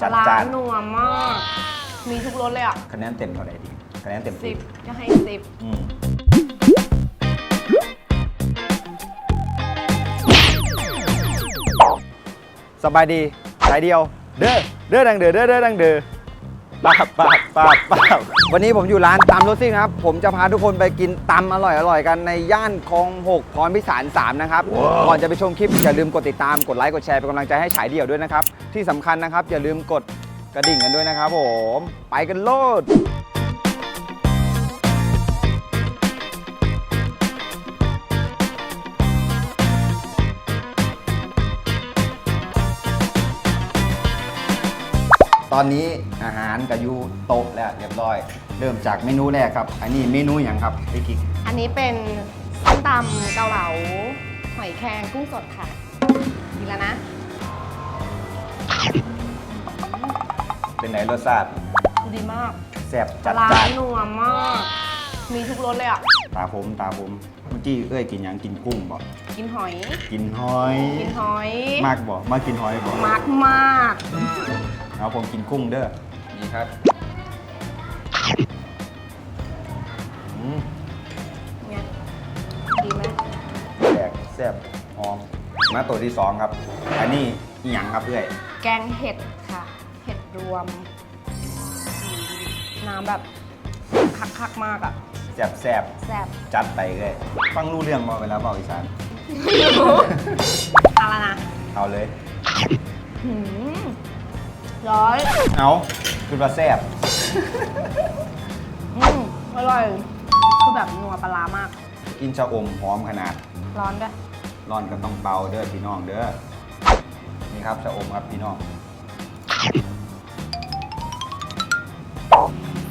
จัดร้าจ้านนนัวมาก มีทุกรสเลยอะคะแนนเต็มเท่าไหร่ดีคะแนนเต็มสิบจะให้สิบอืมสบายดีสายเดียว เด้อเด้อดังเด้อเด้อเด้อดังเด้อ ป้าบป้าบป้าบป้าบวันนี้ผมอยู่ร้านตำรถซิ่งนะครับ ผมจะพาทุกคนไปกินตำอร่อยอร่อยกันในย่านคลอง6พรพิสาร3นะครับ ก่อนจะไปชมคลิปอย่าลืมกดติดตาม กดไลค์ กดแชร์เป็นกำลังใจให้ฉายเดี่ยวด้วยนะครับ ที่สำคัญนะครับอย่าลืมกดกระดิ่งกันด้วยนะครับผม ไปกันโลด ตอนนี้อาหารกับยูโต๊ะแล้วเรียบร้อย เริ่มจากเมนูแรกครับ อันนี้เมนูอย่างครับพี่กิ๊กอันนี้เป็นส้มตำเกาเหลาหอยแครงกุ้งสดค่ะดีแล้วนะ เป็นไหนรสชาติดีมากแซ่บจัดร้าจ้านนนัวมาก มีทุกรสเลยอะ ตาผมตาผมเมื่อกี้เอ้ยกินหยังกินกุ้งบ่กินหอย กินหอย กินหอย มากบ่มากกินหอยบ่มากมาก เอาผมกินกุ้งเด้อนี่ครับอืมไงดีไหมแซ่บแซ่บหอม มาตัวที่สองครับ อันนี้อีหยังครับเอ้ยแกงเห็ดค่ะ เห็ดรวมอืมน้ำแบบคักๆมากอะ แซ่บแซ่บแซ่บจัดไปเลย ฟังรู้เรื่องบ่เวลาบอกอีสานเอาละนะเอาเลย หืม ร้อยเอาคือว่าแซ่บอืมอร่อย คือแบบนัวปลาร้ามาก กินชะอมหอมขนาด ร้อนด้วยร้อนก็ต้องเบาเด้อพี่น้องเด้อ นี่ครับชะอมครับพี่น้อง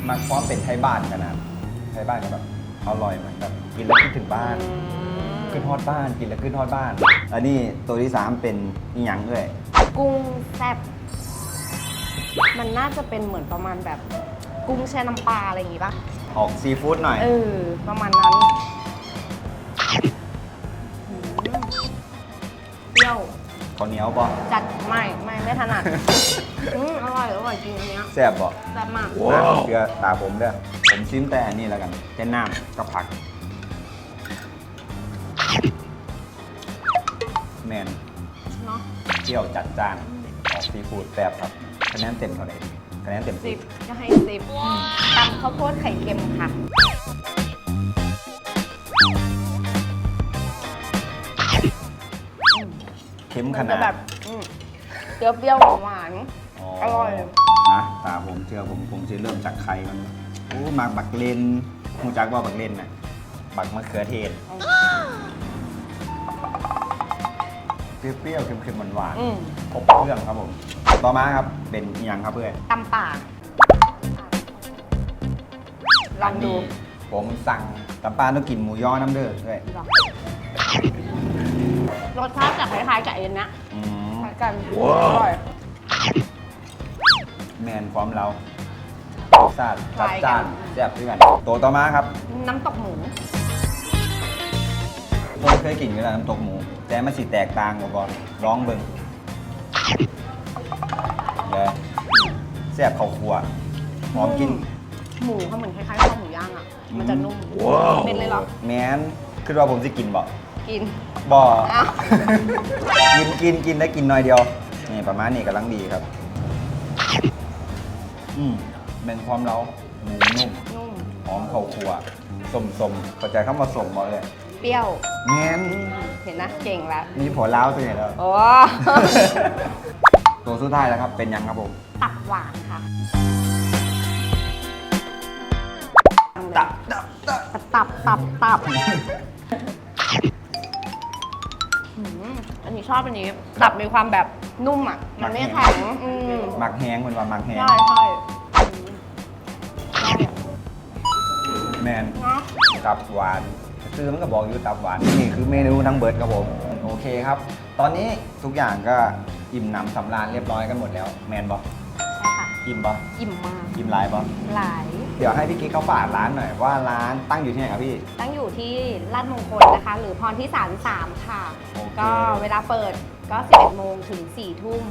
มันพร้อมเป็นไทยบ้านขนาด ไทยบ้านก็แบบอร่อยเหมือนแบบกินแล้วคิดถึงบ้านขึ้นฮอดบ้านกินแล้วขึ้นฮอดบ้าน อันนี้ตัวที่สามเป็นอีหยังเอ้ยกุ้งแซ่บ มันน่าจะเป็นเหมือนประมาณแบบกุ้งแช่น้ำปลาอะไรอย่างงี้ป่ะออกซีฟู้ดหน่อย เออ ประมาณนั้นหืมเปรี้ยวข้าวเหนียวบ่จัดไม่ไม่ไม่ถนัดอืมอร่อยอร่อยจริงอันเนี้ยแซ่บบ่แซ่บมากนะเชื่อตาผมเด้อผมชิมแต่อันนี้แล้วกันแต่น้ำกับผัก แมนเนาะ เที่ยวจัดจ้านออกซีฟู้ดแซ่บครับ คะแนนเต็มเท่าไหร่ดีคะแนนเต็มสิสิบบจะให้สิบตำข้าวโพดไข่เค็มค่ะ เค็มมันขจะนาดแบบอืมเปรี้ยวๆหวานๆอร่อย นะตาผมเชื่อผมผมจะเริ่มจากไข่มันโอ้มาบักเลนมูจักว่าบักเลนน่ะบักมะเขือเทศ เปรี้ยวๆเค็มๆหวานอืม ๆครบเครื่องครับผม ต่อมาครับเป็นอิหยังครับเพื่อนตำป่าลองดูนนี้ผมสั่งตำปลาต้องกินหมูย่อน้ำเด้อด้วยลองรสชาติจะคล้ายๆกับเอ็นนะอืมคล้ายกันอร่อย แมนพร้อมเรารสชาติจัดจ้านคล้ายกันแซ่บด้วยกัน ตัวต่อมาครับ น้ำตกหมูผม เคยกินอยู่แล้วน้ำตกหมู แต่มันสิแตกต่างกว่าก่อนร้องเบิ่งเลยแซ่บข้าวคั่วหอมกิน หมูเขาเหมือนคล้ายๆข้าวหมูย่างอะ มันจะนุ่มเป็นเลยเหรอ แมนคือว่าผมจะกินบ่กิน บ่อ้าวกินกินกินได้กินหน่อยเดียว นี่ประมาณนี้กำลังดีครับ อืมเป็นความเราหมูนุ่มนุ่มหอมข้าวคั่วสมสมเข้าใจคำว่าสมบ่เลย เปรี้ยวแมนอืมเห็นนะเก่งแล้วมีผัวล้าวตัวไหนแล้ว โอ้ ตัวสุดท้ายแล้วครับ เป็นยังครับผมตับหวานค่ะตับตับตับตับตับตับอืมอันนี้ชอบอันนี้ ตับมีความแบบนุ่มอะ มันไม่แข็งอืมหมักแห้งเป็นว่าหมักแห้งใช่ใช่อืมแมนเนาะตับหวาน คือมันก็บอกอยู่ตับหวานนี่คือเมนูทั้งเบิร์ดครับผม โอเคครับ ตอนนี้ทุกอย่างก็อิ่มหนำสำราญเรียบร้อยกันหมดแล้ว แมนบอใช่ค่ะ อิ่มบออิ่มมากอิ่มหลายบอหลาย เดี๋ยวให้พี่กิ๊กเขาฝากร้านหน่อยว่าร้านตั้งอยู่ที่ไหนครับพี่ ตั้งอยู่ที่ลาดมงคลนะคะ หรือพรที่สารสามค่ะ โอเค ก็เวลาเปิดก็11โมงถึง4ทุ่ม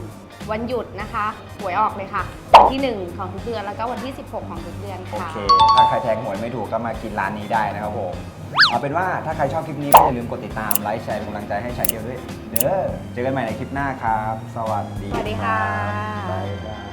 วันหยุดนะคะหวยออกเลยค่ะ วันที่ 1 ของทุกเดือน แล้วก็วันที่ 16 ของทุกเดือนโอค่ะ เค ถ้าใครแทงหวยไม่ถูกก็มากินร้านนี้ได้นะครับผม เอาเป็นว่าถ้าใครชอบคลิปนี้ก็อย่าลืมกดติดตาม ไลค์ แชร์เป็นกำลังใจให้ชายเดียวด้วย เด้อ เจอกันใหม่ในคลิปหน้าครับ สวัสดีสวัสดีค่ะบ๊ายบาย